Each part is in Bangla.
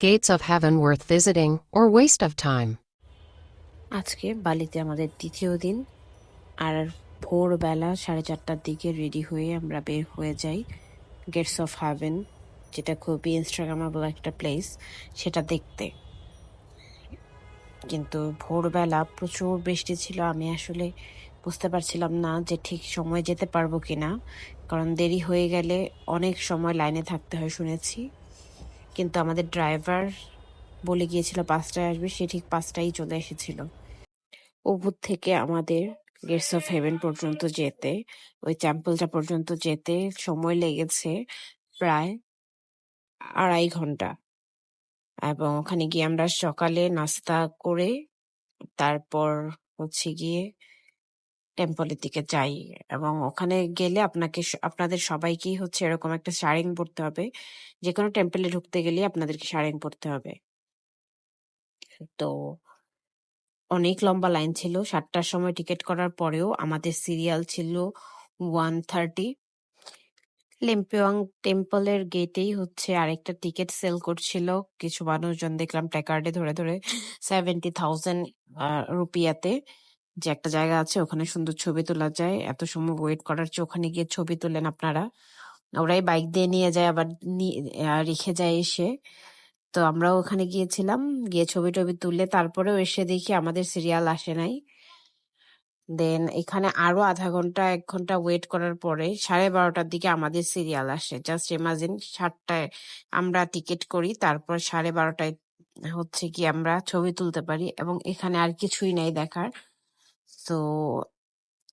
Gates of Heaven worth visiting or waste of time? আজকে বালিতে আমাদের দ্বিতীয় দিন, আর ভোরবেলা সাড়ে চারটার দিকে রেডি হয়ে আমরা বের হয়ে যাই গেটস অফ হ্যাভেন যেটা খুবই ইনস্টাগ্রামেবল একটা প্লেস সেটা দেখতে কিন্তু ভোরবেলা প্রচুর বৃষ্টি ছিল, আমি আসলে বুঝতে পারছিলাম না যে ঠিক সময় যেতে পারব কিনা, কারণ দেরি হয়ে গেলে অনেক সময় লাইনে থাকতে হয় শুনেছি কিন্তু আমাদের ড্রাইভার বলে গিয়েছিল, পাঁচটায় আসবে। সে ঠিক পাঁচটায় চলে এসেছিল। উবুদ থেকে আমাদের গেটস অফ হেভেন পর্যন্ত যেতে, ওই টেম্পলটা পর্যন্ত যেতে সময় লেগেছে প্রায় আড়াই ঘণ্টা। এবং ওখানে গিয়ে আমরা সকালে নাস্তা করে, তারপর হচ্ছে গিয়ে টেম্পলের দিকে যাই এবং ওখানে গেলে আপনাকে আপনাদের সবাইকেই হচ্ছে এরকম একটা শাড়িং পরতে হবে। যে কোনো টেম্পলে ঢুকতে গেলে আপনাদেরকে শাড়িং পরতে হবে। তো অনেক লম্বা লাইন ছিল। সাতটার সময় টিকিট করার পরেও আমাদের সিরিয়াল ছিল ওয়ান থার্টি। লিম্পিওয়াং টেম্পলের গেটেই হচ্ছে আরেকটা টিকিট সেল করছিল। কিছু মানুষজন দেখলাম প্ল্যাকার্ডে ধরে ধরে সেভেন্টি থাউজেন্ড রুপিয়াতে। যে একটা জায়গা আছে, ওখানে সুন্দর ছবি তোলা যায়। এত সময় ওয়েট করার চেয়ে ওখানে গিয়ে ছবি তোলেন আপনারা। ওরাই বাইক দিয়ে নিয়ে যায়, আবার রেখে যায় এসে। তো আমরাও ওখানে গিয়েছিলাম, গিয়ে ছবি টবি তুলে তারপরেও এসে দেখি আমাদের সিরিয়াল আসে নাই। দেন এখানে আরও আধা ঘণ্টা, এক ঘণ্টা ওয়েট করার পরে সাড়ে বারোটার দিকে আমাদের সিরিয়াল আসে। জাস্ট ইমাজিন সাতটায় আমরা টিকিট করি, তারপর সাড়ে বারোটায় হচ্ছে কি আমরা ছবি তুলতে পারি এবং এখানে আর কিছুই নাই দেখার। তো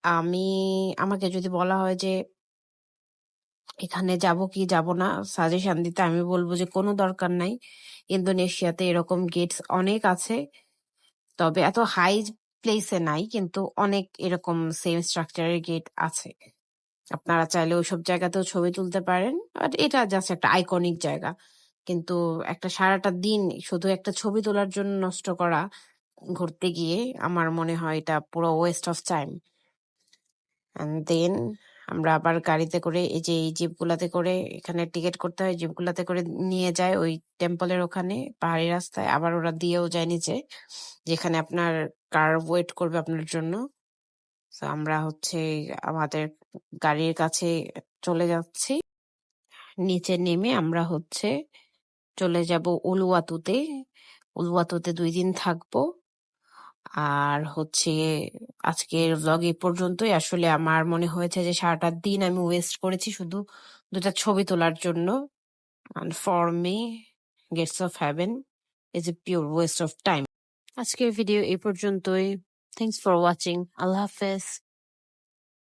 আমি, আমাকে যদি বলা হয় যে এখানে যাব কি যাব না সাজেশন দিতে আমি বলব যে কোনো দরকার নাই। ইন্দোনেশিয়াতে এরকম গেটস অনেক আছে। তবে এত হাই প্লেসে নাই, কিন্তু অনেক এরকম সেম স্ট্রাকচারের গেট আছে। আপনারা চাইলে ওইসব জায়গাতেও ছবি তুলতে পারেন বাট এটা জাস্ট একটা আইকনিক জায়গা। কিন্তু একটা সারাটা দিন শুধু একটা ছবি তোলার জন্য নষ্ট করা ঘুরতে গিয়ে আমার মনে হয় এটা পুরো ওয়েস্ট অফ টাইম দেন আমরা আবার গাড়িতে করে এই যে এই জিপগুলাতে করে এখানে টিকিট করতে হয় জিপগুলাতে করে নিয়ে যায় ওই টেম্পলের ওখানে, পাহাড়ি রাস্তায়। আবার ওরা দিয়েও যায় নিচে, যেখানে আপনার কার ওয়েট করবে আপনার জন্য। তো আমরা হচ্ছে আমাদের গাড়ির কাছে চলে যাচ্ছি। নিচে নেমে আমরা হচ্ছে চলে যাব উলুয়াতুতে। উলুয়াতুতে দুই দিন থাকব। আর হচ্ছে আজকের ব্লগ এই পর্যন্তই। আসলে আমার মনে হয়েছে যে সারাটা দিন আমি ওয়েস্ট করেছি শুধু দুটা ছবি তোলার জন্য। For me gates of heaven is a pure waste of time আজকের ভিডিও এই পর্যন্তই। থ্যাংকস ফর ওয়াচিং আল্লাহ হাফেজ।